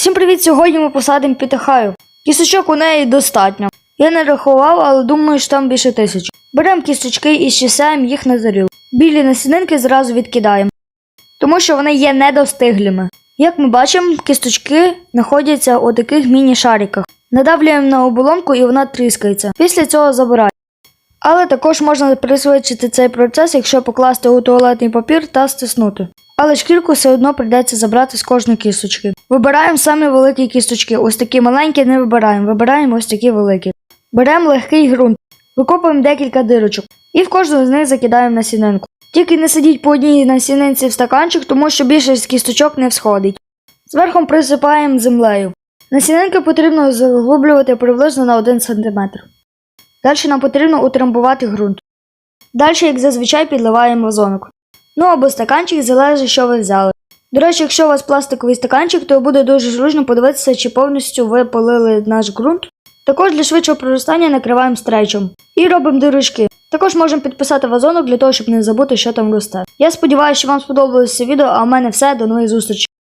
Всім привіт! Сьогодні ми посадимо пітахаю. Кісточок у неї достатньо. Я не рахував, але думаю, що там більше тисяч. Беремо кісточки і щисаємо їх на заріл. Білі насінинки зразу відкидаємо, тому що вони є недостиглими. Як ми бачимо, кісточки знаходяться у таких міні-шариках. Надавлюємо на оболонку і вона тріскається. Після цього забираємо. Але також можна пришвидшити цей процес, якщо покласти у туалетний папір та стиснути. Але шкірку все одно прийдеться забрати з кожної кісточки. Вибираємо самі великі кісточки. Ось такі маленькі не вибираємо, вибираємо ось такі великі. Беремо легкий ґрунт, викопуємо декілька дирочок і в кожну з них закидаємо насінинку. Тільки не сидіть по одній насінинці в стаканчик, тому що більшість кісточок не всходить. Зверху присипаємо землею. Насінинки потрібно заглублювати приблизно на 1 см. Далі нам потрібно утрамбувати ґрунт. Далі, як зазвичай, підливаємо вазонок. Ну або стаканчик залежить, що ви взяли. До речі, якщо у вас пластиковий стаканчик, то буде дуже зручно подивитися, чи повністю ви полили наш ґрунт. Також для швидшого проростання накриваємо стрейчем і робимо дирочки. Також можемо підписати вазонок для того, щоб не забути, що там росте. Я сподіваюся, що вам сподобалося відео, а в мене все. До нових зустрічей.